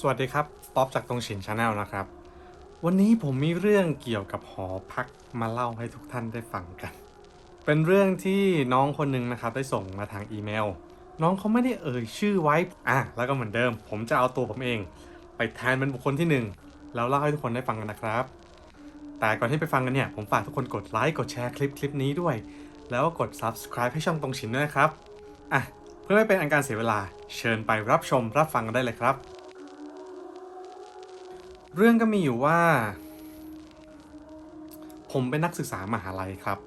สวัสดีครับ ป๊อปจากตรงฉินชาแนลนะครับ วันนี้ผมมีเรื่องเกี่ยวกับหอพักมาเล่าให้ทุกท่านได้ฟังกัน เป็นเรื่องที่น้องคนหนึ่งนะครับได้ส่งมาทางอีเมล น้องเขาไม่ได้เอ่ยชื่อไว้ อะ แล้วก็เหมือนเดิม ผมจะเอาตัวผมเอง ไปแทนเป็นบุคคลที่หนึ่งแล้วเล่าให้ทุกคนได้ฟังกันนะครับ แต่ก่อนที่ไปฟังกันเนี่ย ผมฝากทุกคนกดไลค์ กดแชร์คลิปคลิปนี้ด้วย แล้วก็กด subscribe ให้ช่องตรงฉินด้วยนะครับ อะ เพื่อไม่เป็นอันการเสียเวลา เชิญไปรับชมรับฟังกันได้เลยครับ เรื่องก็มีอยู่ว่า ผมเป็นนักศึกษามหาลัยครับ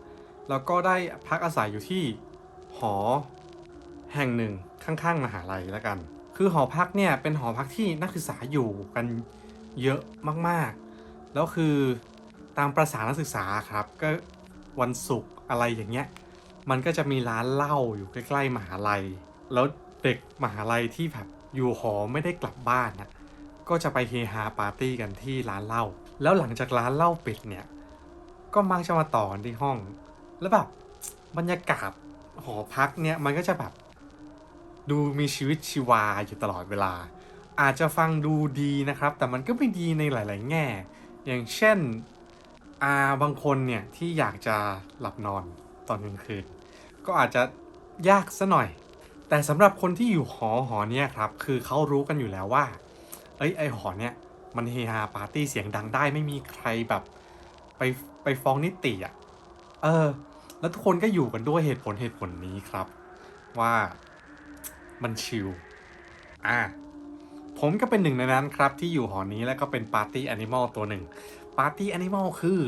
แล้วก็ได้พักอาศัยอยู่ที่หอแห่งหนึ่งข้างๆมหาลัยแล้วกัน คือหอพักเนี่ยเป็นหอพักที่นักศึกษาอยู่กันเยอะมากๆ แล้วคือตามประษานักศึกษาครับ ก็วันศุกร์อะไรอย่างเงี้ย มันก็จะมีร้านเหล้าอยู่ใกล้ ๆ มหาลัย แล้วเด็กมหาลัยที่แบบอยู่หอไม่ได้กลับบ้านนะ ก็จะไปเฮฮาปาร์ตี้กันที่ร้านเหล้าแล้วหลังจากร้านเหล้าปิดเนี่ย ก็มักจะมาต่อกันที่ห้อง แล้วแบบบรรยากาศหอพักเนี่ยมันก็จะแบบดูมีชีวิตชีวาอยู่ตลอดเวลา อาจจะฟังดูดีนะครับ แต่มันก็ไม่ดีในหลาย ๆ แง่ อย่างเช่นอาบางคนเนี่ยที่อยากจะหลับนอนตอนกลางคืน ก็อาจจะยากซะหน่อย แต่สำหรับคนที่อยู่หอหอเนี่ยครับ คือเขารู้กันอยู่แล้วว่า เอ้ยไอหอเนี่ยมันเฮฮาปาร์ตี้เสียงดังได้ไม่มีใครแบบไปไปฟ้องนิติอะ เออ แล้วทุกคนก็อยู่กันด้วยเหตุผลเหตุผลนี้ครับ ว่ามันชิลอะผมก็เป็นหนึ่งในนั้นครับที่อยู่หอนี้แล้วก็เป็นปาร์ตี้แอนิมอลตัวหนึ่งปาร์ตี้แอนิมอลคือ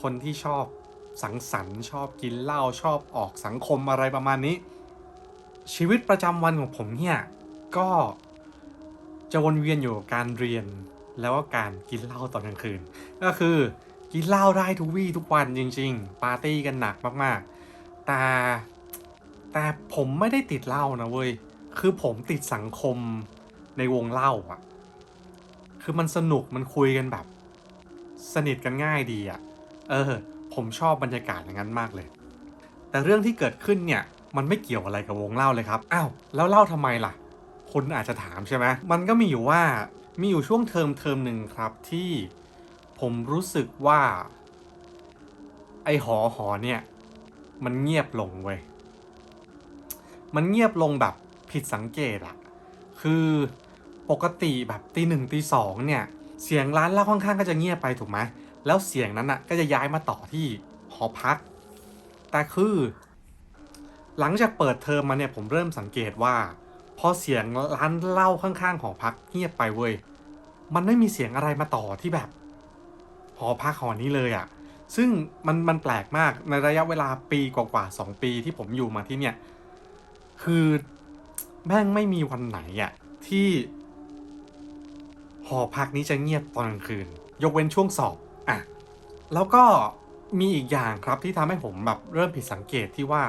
คนที่ชอบสังสรรค์ชอบกินเหล้าชอบออกสังคมอะไรประมาณนี้ ชีวิตประจำวันของผมเนี่ย ก็ จะวนเวียนอยู่กับการเรียนแล้วก็การกินเหล้าตอนกลางคืน ก็คือกินเหล้าได้ทุกวี่ทุกวันจริง ๆ ปาร์ตี้กันหนักมากๆ แต่แต่ผมไม่ได้ติดเหล้านะเว้ย คือผมติดสังคมในวงเหล้าอะคือมันสนุกมันคุยกันแบบ สนิทกันง่ายดีอะเออ ผมชอบบรรยากาศอย่างนั้นมากเลย แต่เรื่องที่เกิดขึ้นเนี่ย มันไม่เกี่ยวอะไรกับวงเล่าเลยครับ อ้าว แล้วเล่าทำไมล่ะ คุณอาจจะถามใช่ไหมมันก็มีอยู่ว่ามีอยู่ช่วงเทอมเทอมหนึ่งครับที่ผมรู้สึกว่า ไอหอหอเนี่ย มันเงียบลงเว้ยมันเงียบลงแบบผิดสังเกตอะคือปกติแบบตีหนึ่งตีสองเนี่ย เสียงร้านเหล้าข้างๆก็จะเงียบไปถูกไหมแล้วเสียงนั้นอะก็จะย้ายมาต่อที่หอพัก แต่คือ หลังจากเปิดเทอมมาเนี่ยผมเริ่มสังเกตว่า พอเสียงร้านเหล้าข้างๆหอพักเงียบไปเว้ย มันไม่มีเสียงอะไรมาต่อที่แบบหอพักหอนี้เลยอะ่ะ ซึ่งมันมันแปลกมากในระยะเวลาปีกว่าๆสองปีที่ผมอยู่มาที่เนี่ย คือแม่งไม่มีวันไหนอะ่ะที่หอพักนี้จะเงียบตอนกลางคืน ยกเว้นช่วงสอบอะแล้วก็มีอีกอย่างครับที่ทำให้ผมแบบเริ่มผิดสังเกตที่ว่า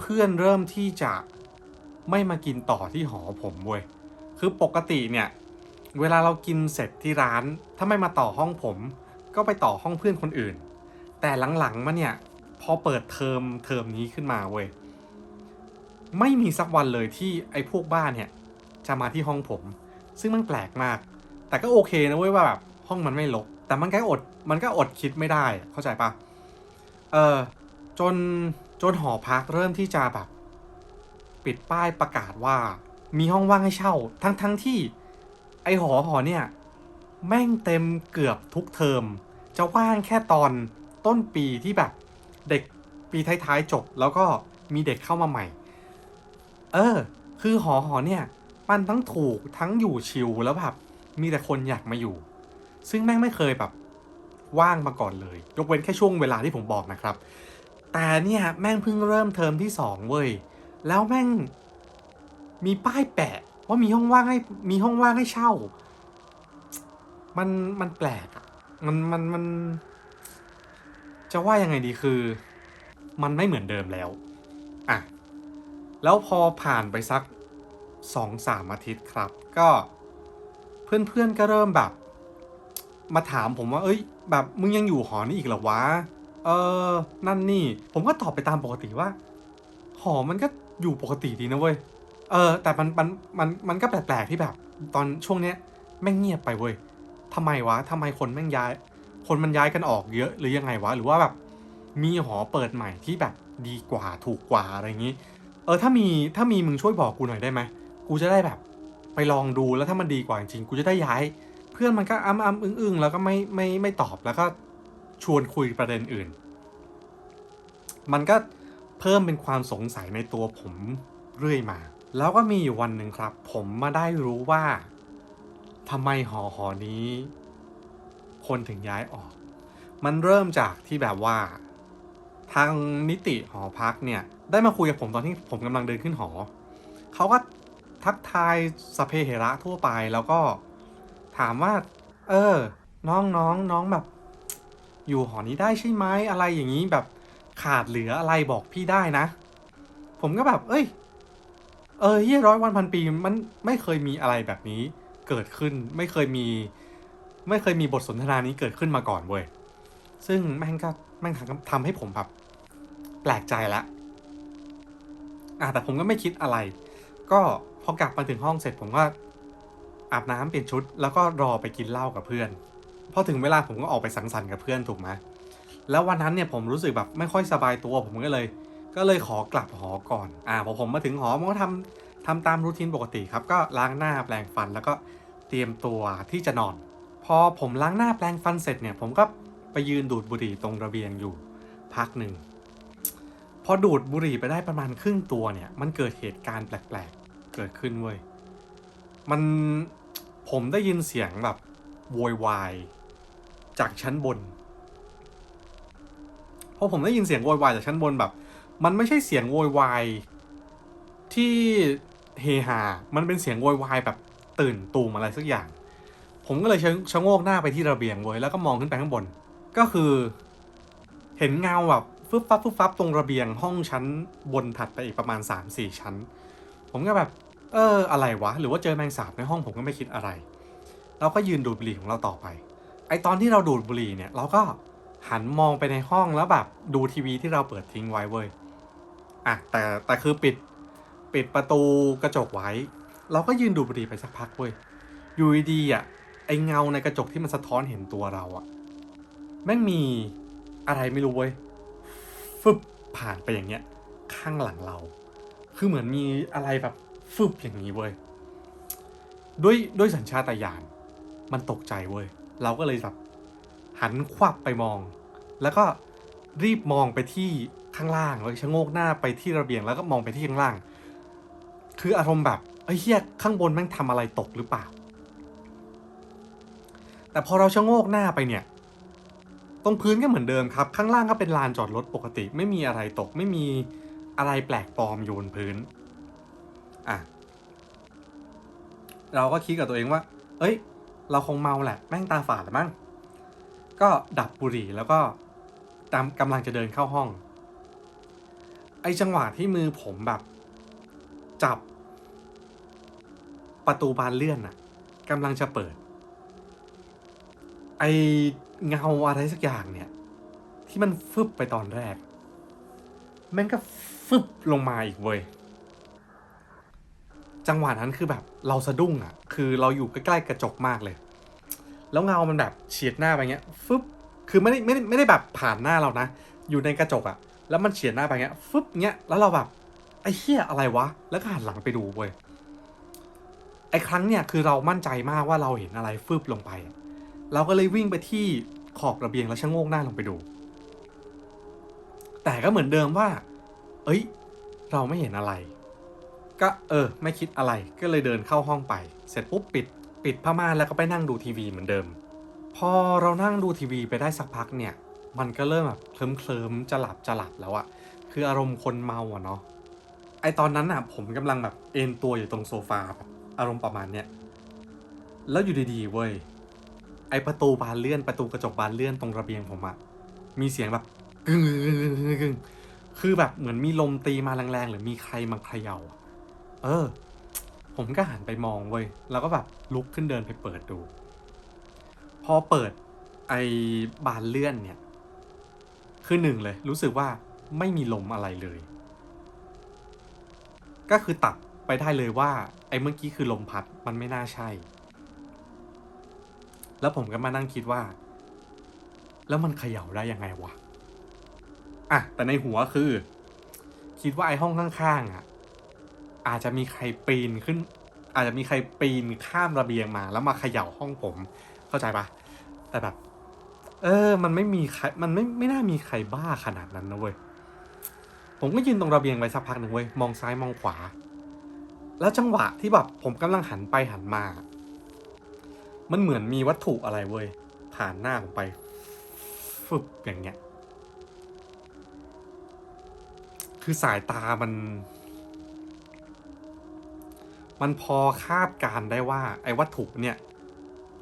เพื่อนๆเริ่มที่จะ ไม่มากินต่อที่หอผมเว้ยคือปกติเนี่ย เวลาเรากินเสร็จที่ร้าน ถ้าไม่มาต่อห้องผม ก็ไปต่อห้องเพื่อนคนอื่น แต่หลังๆมาเนี่ยพอเปิดเทอมเทอมนี้ขึ้นมาเว้ยไม่มีสักวันเลยที่ไอ้พวกบ้านเนี่ย จะมาที่ห้องผม ซึ่งมันแปลกมาก แต่ก็โอเคนะเว้ยว่าแบบห้องมันไม่รกแต่มันก็อดมันก็อดคิดไม่ได้เข้าใจปะเออจนจนหอพักเริ่มที่จะแบบ ปิดป้ายประกาศว่า มีห้องว่างให้เช่า ทั้งทั้งที่ ไอหอหอเนี่ย แม่งเต็มเกือบทุกเทอม จะว่างแค่ตอนต้นปีที่แบบ เด็กปีท้ายๆจบ แล้วก็มีเด็กเข้ามาใหม่ เออ คือหอหอเนี่ยมันทั้งถูกทั้งอยู่ชิลแล้วแบบมีแต่คนอยากมาอยู่ ซึ่งแม่งไม่เคยแบบว่างมาก่อนเลย ยกเว้นแค่ช่วงเวลาที่ผมบอกนะครับ แต่เนี่ยแม่งเพิ่งเริ่มเทอมที่สองเว้ย แล้วแม่งมีป้ายแปะว่ามีห้องว่างให้มีห้องว่างให้เช่า มันมันแปลกอะมันมันมัน จะว่ายังไงดีคือ มันไม่เหมือนเดิมแล้วอะแล้วพอผ่านไปสักสองสามอาทิตย์ครับ ก็เพื่อนๆก็เริ่มแบบ มาถามผมว่า เอ้ย แบบมึงยังอยู่หอนี้อีกเหรอวะ เออ นั่นนี่ ผมก็ตอบไปตามปกติว่า หอมันก็ อยู่ปกติดีนะเว้ย เออ แต่มันมันมันมันก็แปลกๆที่แบบ ตอนช่วงเนี้ยแม่งเงียบไปเว้ยทำไมวะทำไมคนแม่งย้าย คนมันย้ายกันออกเยอะหรือยังไงวะ หรือว่าแบบมีหอเปิดใหม่ที่แบบดีกว่าถูกกว่าอะไรอย่างนี้ เออถ้ามีถ้ามีมึงช่วยบอกกูหน่อยได้ไหมกูจะได้แบบ ไปลองดูแล้วถ้ามันดีกว่าจริงกูจะได้ย้าย เพื่อนมันก็อ้ำอ้ำอึ้งอึ้งแล้วก็ไม่ไม่ไม่ตอบแล้วก็ชวนคุยประเด็นอื่น มันก็ เพิ่มเป็นความสงสัยในตัวผมเรื่อยมา แล้วก็มีอยู่วันหนึ่งครับ ผมมาได้รู้ว่าทำไมหอหอนี้ คนถึงย้ายออก มันเริ่มจากที่แบบว่า ทางนิติหอพักเนี่ย ได้มาคุยกับผมตอนที่ผมกำลังเดินขึ้นหอ เขาก็ทักทายสเปเหระทั่วไปแล้วก็ถามว่า เออ น้องน้องน้องแบบ อยู่หอนี้ได้ใช่ไหมอะไรอย่างนี้แบบ ขาดเหลืออะไรบอกพี่ได้นะ ผมก็แบบ เอ้ย เออเฮียร้อยวันพันปีมันไม่เคยมีอะไรแบบนี้เกิดขึ้นไม่เคยมี ไม่เคยมีบทสนทนานี้เกิดขึ้นมาก่อนเว้ยซึ่งแม่งก็แม่งทำให้ผมแบบแปลกใจละอะแต่ผมก็ไม่คิดอะไร ก็พอกลับมาถึงห้องเสร็จผมก็อาบน้ำเปลี่ยนชุด แล้วก็รอไปกินเหล้ากับเพื่อน พอถึงเวลาผมก็ออกไปสังสรรค์กับเพื่อนถูกไหม แล้ววันนั้นเนี่ยผมรู้สึกแบบไม่ค่อยสบายตัวผมก็เลย ก็เลยขอกลับหอก่อน อ่าพอผมมาถึงหอผมก็ทำทำตามรูทีนปกติครับ ก็ล้างหน้าแปรงฟันแล้วก็เตรียมตัวที่จะนอน พอผมล้างหน้าแปรงฟันเสร็จเนี่ย ผมก็ไปยืนดูดบุหรี่ตรงระเบียงอยู่พักหนึ่งพอดูดบุหรี่ไปได้ประมาณครึ่งตัวเนี่ย มันเกิดเหตุการณ์แปลกๆ เกิดขึ้นเว้ย มันผมได้ยินเสียงแบบโวยวายจากชั้นบน พอผมได้ยินเสียงโวยวายจากชั้นบนแบบ มันไม่ใช่เสียงโวยวายที่เฮฮา มันเป็นเสียงโวยวายแบบตื่นตูมอะไรสักอย่าง ผมก็เลยชะชะโงกหน้าไปที่ระเบียงเว้ยแล้วก็มองขึ้นไปข้างบน ก็คือ เห็นเงาแบบฟึบฟับฟึบฟับตรงระเบียงห้องชั้นบนถัดไปอีกประมาณ 3-4 ชั้น ผมก็แบบ เออ อะไรวะ หรือว่าเจอแมงสาบในห้องผมก็ไม่คิดอะไร เราก็ยืนดูดบุหรี่ของเราต่อไป ไอตอนที่เราดูดบุหรี่เนี่ย เราก็ หันมองไปในห้องแล้วแบบดูทีวีที่เราเปิดทิ้งไว้เว้ยอะแต่แต่คือปิดปิดประตูกระจกไว้ เราก็ยืนดูบุหรี่ไปสักพักเว้ยอยู่ดีอะไอเงาในกระจกที่มันสะท้อนเห็นตัวเราอะแม่งมีอะไรไม่รู้เว้ยฟึบผ่านไปอย่างเงี้ย ข้างหลังเรา คือเหมือนมีอะไรแบบฟึบอย่างนี้เว้ยด้วยด้วยสัญชาตญาณมันตกใจเว้ยเราก็เลยแบบ หันควับไปมอง แล้วก็รีบมองไปที่ข้างล่างแล้วชะโงกหน้าไปที่ระเบียงแล้วก็มองไปที่ข้างล่าง คืออารมณ์แบบไอ้เฮียข้างบนแม่งทำอะไรตกหรือเปล่า แต่พอเราชะโงกหน้าไปเนี่ย ตรงพื้นก็เหมือนเดิมครับ ข้างล่างก็เป็นลานจอดรถปกติ ไม่มีอะไรตกไม่มีอะไรแปลกปลอมอยู่บนพื้นอะเราก็คิดกับตัวเองว่า เอ้ย เราคงเมาแหละ แม่งตาฝาดละมั้ง ก็ดับบุหรี่แล้วก็ตามกำลังจะเดินเข้าห้อง ไอจังหวะที่มือผมแบบ จับ ประตูบานเลื่อนน่ะกำลังจะเปิด ไอเงาอะไรสักอย่างเนี่ย ที่มันฟึบไปตอนแรก แม่งก็ฟึบลงมาอีกเว้ยจังหวะนั้นคือแบบเราสะดุ้งอะคือเราอยู่ใกล้ๆกระจกมากเลย แล้วเงามันแบบเฉียดหน้าไปเงี้ยฟึบคือไม่ได้ไม่ได้ไม่ได้แบบผ่านหน้าเรานะ อยู่ในกระจกอะแล้วมันเฉียดหน้าไปเงี้ยฟึบเงี้ยแล้วเราแบบไอ้เหี้ยอะไรวะ แล้วก็หันหลังไปดูเว้ยไอ้ครั้งเนี่ยคือเรามั่นใจมากว่าเราเห็นอะไรฟึบลงไป เราก็เลยวิ่งไปที่ขอบระเบียงแล้วชะโงกหน้าลงไปดู แต่ก็เหมือนเดิมว่า เอ้ย เราไม่เห็นอะไร ก็เออ ไม่คิดอะไรก็เลยเดินเข้าห้องไป เสร็จปุ๊บปิด ปิดผ้าม่านแล้วก็ไปนั่งดูทีวีเหมือนเดิม พอเรานั่งดูทีวีไปได้สักพักเนี่ย มันก็เริ่มแบบเคลิ้มเคลิมๆจะหลับจะหลับแล้วอะคืออารมณ์คนเมาอะเนาะไอตอนนั้นอะผมกำลังแบบเอนตัวอยู่ตรงโซฟาแบบอารมณ์ประมาณเนี้ยแล้วอยู่ดีๆเว้ยไอประตูบานเลื่อนประตูกระจกบานเลื่อนตรงระเบียงผมอะมีเสียงแบบกึ่งกึ่งกึ่งคือแบบเหมือนมีลมตีมาแรงๆหรือมีใครมาเขย่า เออ ผมก็หันไปมองเว้ยแล้วก็แบบลุกขึ้นเดินไปเปิดดู พอเปิดไอบานเลื่อนเนี่ย คือหนึ่งเลย รู้สึกว่าไม่มีลมอะไรเลย ก็คือตัดไปไปได้เลยว่า ไอ้เมื่อกี้คือลมพัดมันไม่น่าใช่ แล้วผมก็มานั่งคิดว่า แล้วมันเขย่าได้ยังไงวะอะแต่ในหัวคือ คิดว่าไอ้ห้องข้างๆอะ อาจจะมีใครปีนขึ้น อาจจะมีใครปีนข้ามระเบียงมา แล้วมาเขย่าห้องผม เข้าใจปะแต่แบบ เออ มันไม่มีใคร มันไม่ไม่น่ามีใครบ้าขนาดนั้นนะเว้ยผมก็ยืนตรงระเบียงไปสักพักหนึ่งเว้ยมองซ้ายมองขวา แล้วจังหวะที่แบบผมกำลังหันไปหันมา มันเหมือนมีวัตถุอะไรเว้ยผ่านหน้าผมไปฟึบอย่างเงี้ย คือสายตามัน มันพอคาดการได้ว่า ไอ้วัตถุเนี่ย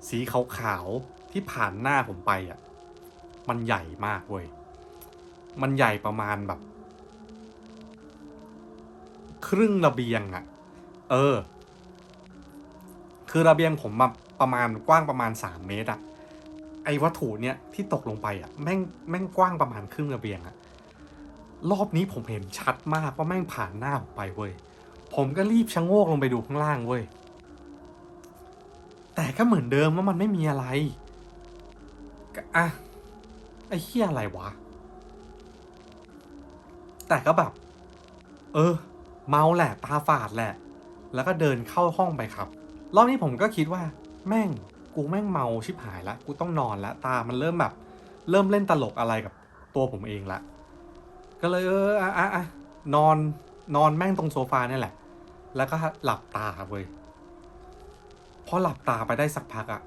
สีขาวๆที่ผ่านหน้าผมไปอะ มันใหญ่มากเว้ย มันใหญ่ประมาณแบบ ครึ่งระเบียงอะ่ะ เออ คือระเบียงผมมาประมาณกว้างประมาณสามเมตรอะ่ะ ไอ้วัตถุเนี่ยที่ตกลงไปอะ่ะแม่งแม่งกว้างประมาณครึ่งระเบียงอะ่ะ รอบนี้ผมเห็นชัดมากว่าแม่งผ่านหน้าผมไปเว้ย ผมก็รีบชะโงกลงไปดูข้างล่างเว้ย แต่ก็เหมือนเดิมว่ามันไม่มีอะไรก็อะไอ้เหี้ยอะไรวะ แต่ก็แบบ เออ เมาแหละตาฝาดแหละ แล้วก็เดินเข้าห้องไปครับ รอบนี้ผมก็คิดว่า แม่งกูแม่งเมาชิบหายละกูต้องนอนละตามันเริ่มแบบ เริ่มเล่นตลกอะไรกับตัวผมเองละ ก็เลยเอออะอะอะนอน นอนแม่งตรงโซฟาเนี่ยแหละ แล้วก็หลับตาเว้ยพอหลับตาไปได้สักพักอะ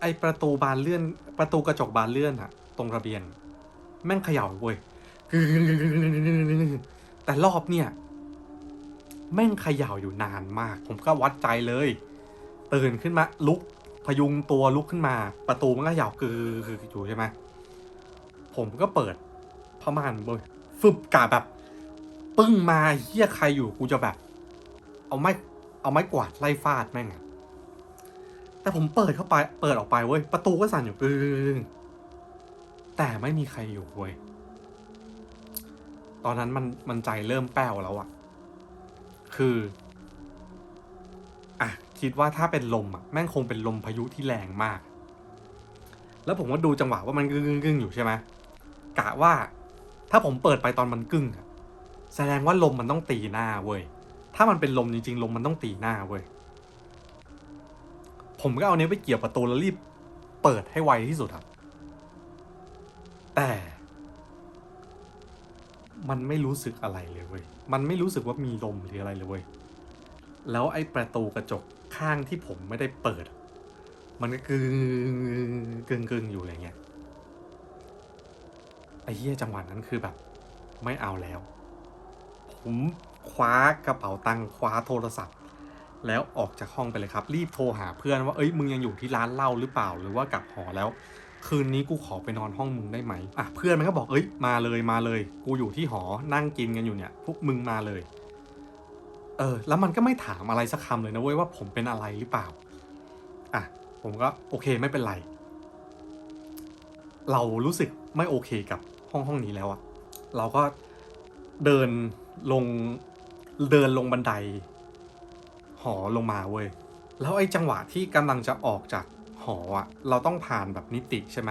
ไอประตูบานเลื่อน ประตูกระจกบานเลื่อนอะตรงระเบียง แม่งเขย่าเว้ยแต่รอบเนี่ย แม่งเขย่าอยู่นานมาก ผมก็วัดใจเลย ตื่นขึ้นมาลุกพยุงตัวลุกขึ้นมา ประตูมันก็เขย่าคืออยู่ใช่ไหมผมก็เปิดผ้าม่านเว้ย ฟึบกะแบบ ปึ้งมาเฮียใครอยู่กูจะแบบ เอาไม้เอาไม้กวาดไล่ฟาดแม่งอะแต่ผมเปิดเข้าไป เปิดออกไปเว้ย ประตูก็สั่นอยู่ปึ้งแต่ไม่มีใครอยู่เว้ย ตอนนั้นมันมันใจเริ่มแป้วแล้วอะคืออะคิดว่าถ้าเป็นลมอะแม่งคงเป็นลมพายุที่แรงมาก แล้วผมก็ดูจังหวะว่ามันกึ่งกึ่งๆอยู่ใช่ไหมกะว่า ถ้าผมเปิดไปตอนมันกึ่งอะแสดงว่าลมมันต้องตีหน้าเว้ย ถ้ามันเป็นลมจริง ๆ ลมมันต้องตีหน้าเว้ย ผมก็เอาเนี้ยไปเกี่ยวประตูแล้วรีบเปิดให้ไวที่สุดครับ แต่ มันไม่รู้สึกอะไรเลยเว้ย มันไม่รู้สึกว่ามีลมหรืออะไรเลยเว้ย แล้วไอ้ประตูกระจกข้างที่ผมไม่ได้เปิด มันก็กึ่งกึ่งกึ่งอยู่อะไรเงี้ย ไอ้เหี้ยจังหวะนั้นคือแบบ ไม่เอาแล้ว ผมคว้ากระเป๋าตังค์คว้าโทรศัพท์ แล้วออกจากห้องไปเลยครับ รีบโทรหาเพื่อนว่าเอ้ยมึงยังอยู่ที่ร้านเหล้าหรือเปล่าหรือว่ากลับหอแล้ว คืนนี้กูขอไปนอนห้องมึงได้ไหมอะเพื่อนมันก็บอกเอ้ยมาเลยมาเลย กูอยู่ที่หอนั่งกินกันอยู่เนี่ยพวกมึงมาเลย เออ แล้วมันก็ไม่ถามอะไรสักคำเลยนะเว้ยว่าผมเป็นอะไรหรือเปล่าอะผมก็โอเคไม่เป็นไร เรารู้สึก ไม่โอเคกับห้องห้องนี้แล้วอะเราก็เดินลงเดินลงบันได หอลงมาเว้ย แล้วไอ้จังหวะที่กำลังจะออกจากหออะเราต้องผ่านแบบนิติใช่ไหม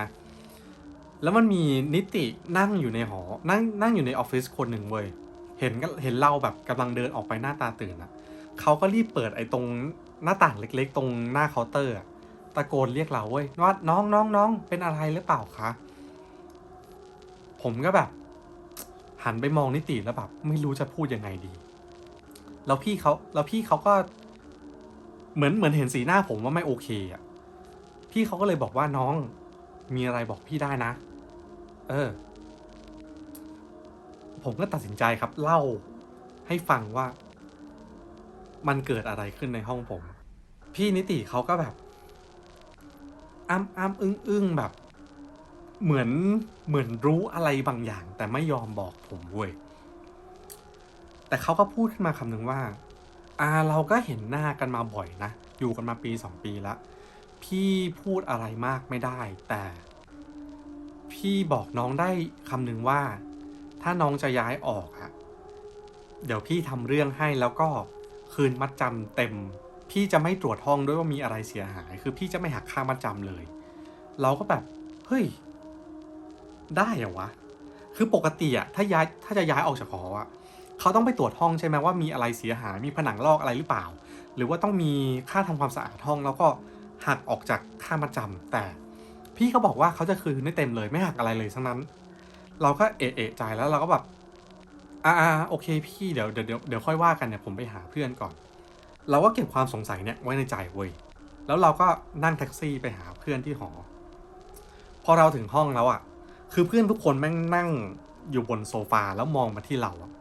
แล้วมันมีนิตินั่งอยู่ในหอ นั่งนั่งอยู่ในออฟฟิศคนหนึ่งเว้ย เห็นก็เห็นเราแบบกำลังเดินออกไปหน้าตาตื่นอะเขาก็รีบเปิดไอ้ตรงหน้าต่างเล็ก ๆ ตรงหน้าเคาน์เตอร์อะตะโกนเรียกเราเว้ยว่าน้องน้องน้องเป็นอะไรหรือเปล่าคะ ผมก็แบบ หันไปมองนิติแล้วแบบไม่รู้จะพูดยังไงดี แล้วพี่เขาแล้วพี่เขาก็ เหมือนเหมือนเห็นสีหน้าผมว่าไม่โอเคอะพี่เขาก็เลยบอกว่าน้องมีอะไรบอกพี่ได้นะ เออ ผมก็ตัดสินใจครับ เล่าให้ฟังว่า มันเกิดอะไรขึ้นในห้องผม พี่นิติเขาก็แบบอ้ำอ้ำอึ้งอึ้งแบบ เหมือนเหมือนรู้อะไรบางอย่าง แต่ไม่ยอมบอกผมเว้ยแต่เขาก็พูดขึ้นมาคำหนึ่งว่าอ่าเราก็เห็นหน้ากันมาบ่อยนะ อยู่กันมาปีสองปีแล้วพี่พูดอะไรมากไม่ได้ แต่ พี่บอกน้องได้คำหนึ่งว่า ถ้าน้องจะย้ายออกอะเดี๋ยวพี่ทำเรื่องให้แล้วก็คืนมัดจำเต็ม พี่จะไม่ตรวจห้องด้วยว่ามีอะไรเสียหาย คือพี่จะไม่หักค่ามัดจำเลย เราก็แบบ เฮ้ย ได้เหรอวะ คือปกติอะถ้าย้ายถ้าจะย้ายออกจากหออะเขาต้องไปตรวจห้องใช่ไหมว่ามีอะไรเสียหายมีผนังลอกอะไรหรือเปล่า หรือว่าต้องมีค่าทำความสะอาดห้องแล้วก็หักออกจากค่ามัดจำแต่พี่เขาบอกว่าเขาจะคืนให้เต็มเลยไม่หักอะไรเลยทั้งนั้น เราก็เอะเอะใจแล้วเราก็แบบอ่าโอเคพี่เดี๋ยวเดี๋ยวเดี๋ยวเดี๋ยวค่อยว่ากันเนี่ยผมไปหาเพื่อนก่อน เราก็เก็บความสงสัยเนี่ยไว้ในใจเว้ยแล้วเราก็นั่งแท็กซี่ไปหาเพื่อนที่หอ พอเราถึงห้องแล้วอะ่ะ คือเพื่อนทุกคนแม่งนั่งอยู่บนโซฟาแล้วมองมาที่เราอะ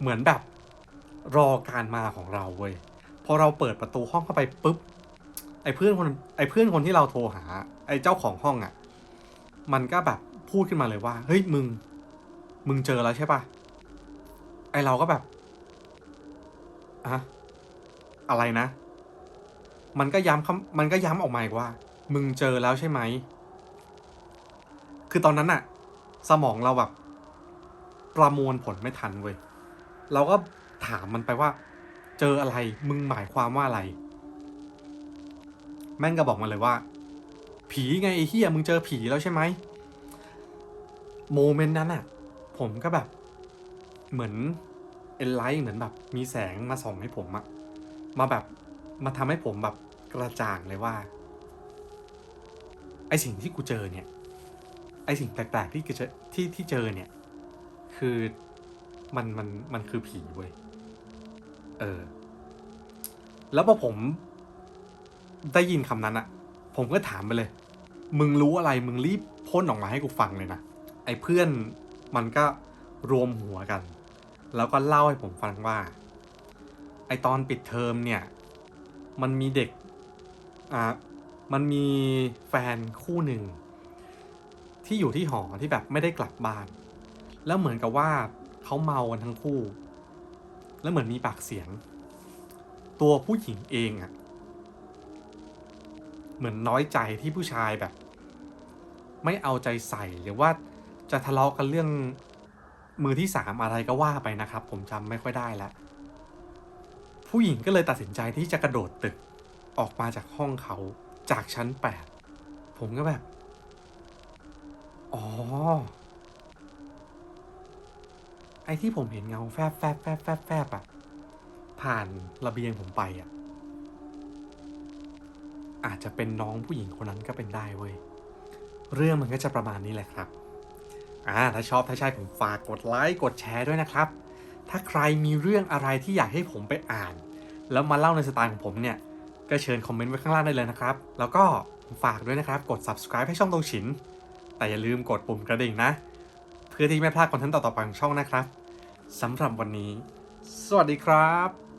เหมือนแบบรอการมาของเราเว้ยพอเราเปิดประตูห้องเข้าไปปุ๊บไอ้เพื่อนคนไอ้เพื่อนคนที่เราโทรหา ไอ้เจ้าของห้องอะ่ะ มันก็แบบพูดขึ้นมาเลยว่า เฮ้ยมึง มึงเจอแล้วใช่ปะไอ้เราก็แบบอะอะไรนะ มันก็ย้ำคำมันก็ย้ำออกมาอีกว่า มึงเจอแล้วใช่ไหม คือตอนนั้นอะสมองเราแบบ ประมวลผลไม่ทันเว้ยเราก็ถามมันไปว่า เจออะไรมึงหมายความว่าอะไร แม่งก็บอกมาเลยว่า ผีไงไอ้เฮียมึงเจอผีแล้วใช่ไหมโมเมนต์นั้นอะผมก็แบบ เหมือนเอ็นไลท์เหมือนแบบ มีแสงมาส่องให้ผมอะมาแบบมาทำให้ผมแบบกระจ่างเลยว่า ไอสิ่งที่กูเจอเนี่ย อสิ่งแปลกๆที่เจอที่ที่เจอเนี่ย คือมันมันมันคือผีเว้ยเออ แล้วพอผมได้ยินคำนั้นอะผมก็ถามไปเลย มึงรู้อะไรมึงรีบพ่นออกมาให้กูฟังเลยนะไอ้เพื่อนมันก็รวมหัวกัน แล้วก็เล่าให้ผมฟังว่า ไอตอนปิดเทอมเนี่ย มันมีเด็กอ่ามันมีแฟนคู่หนึ่ง ที่อยู่ที่หอที่แบบไม่ได้กลับบ้าน แล้วเหมือนกับว่าเขาเมากันทั้งคู่ แล้วเหมือนมีปากเสียง ตัวผู้หญิงเองอะเหมือนน้อยใจที่ผู้ชายแบบ ไม่เอาใจใส่หรือว่าจะทะเลาะกันเรื่องมือที่สามอะไรก็ว่าไปนะครับ ผมจำไม่ค่อยได้แล้วผู้หญิงก็เลยตัดสินใจที่จะกระโดดตึกออกมาจากห้องเขาจากชั้นแปดผมก็แบบ อ๋อ ไอ้ที่ผมเห็นเงาแฟบแฟบแฟบแฟบแฟบอะผ่านระเบียงผมไปอะอาจจะเป็นน้องผู้หญิงคนนั้นก็เป็นได้เว้ย เรื่องมันก็จะประมาณนี้แหละครับ อ่า ถ้าชอบถ้าใช่ผมฝากกดไลค์กดแชร์ด้วยนะครับ ถ้าใครมีเรื่องอะไรที่อยากให้ผมไปอ่าน แล้วมาเล่าในสไตล์ของผมเนี่ย ก็เชิญคอมเมนต์ไว้ข้างล่างได้เลยนะครับ แล้วก็ฝากด้วยนะครับ กด subscribe ให้ช่องตรงฉิน แต่อย่าลืมกดปุ่มกระดิ่งนะ เพื่อที่ไม่พลาดคอนเทนต์ต่อๆไปของช่องนะครับสำหรับวันนี้ สวัสดีครับ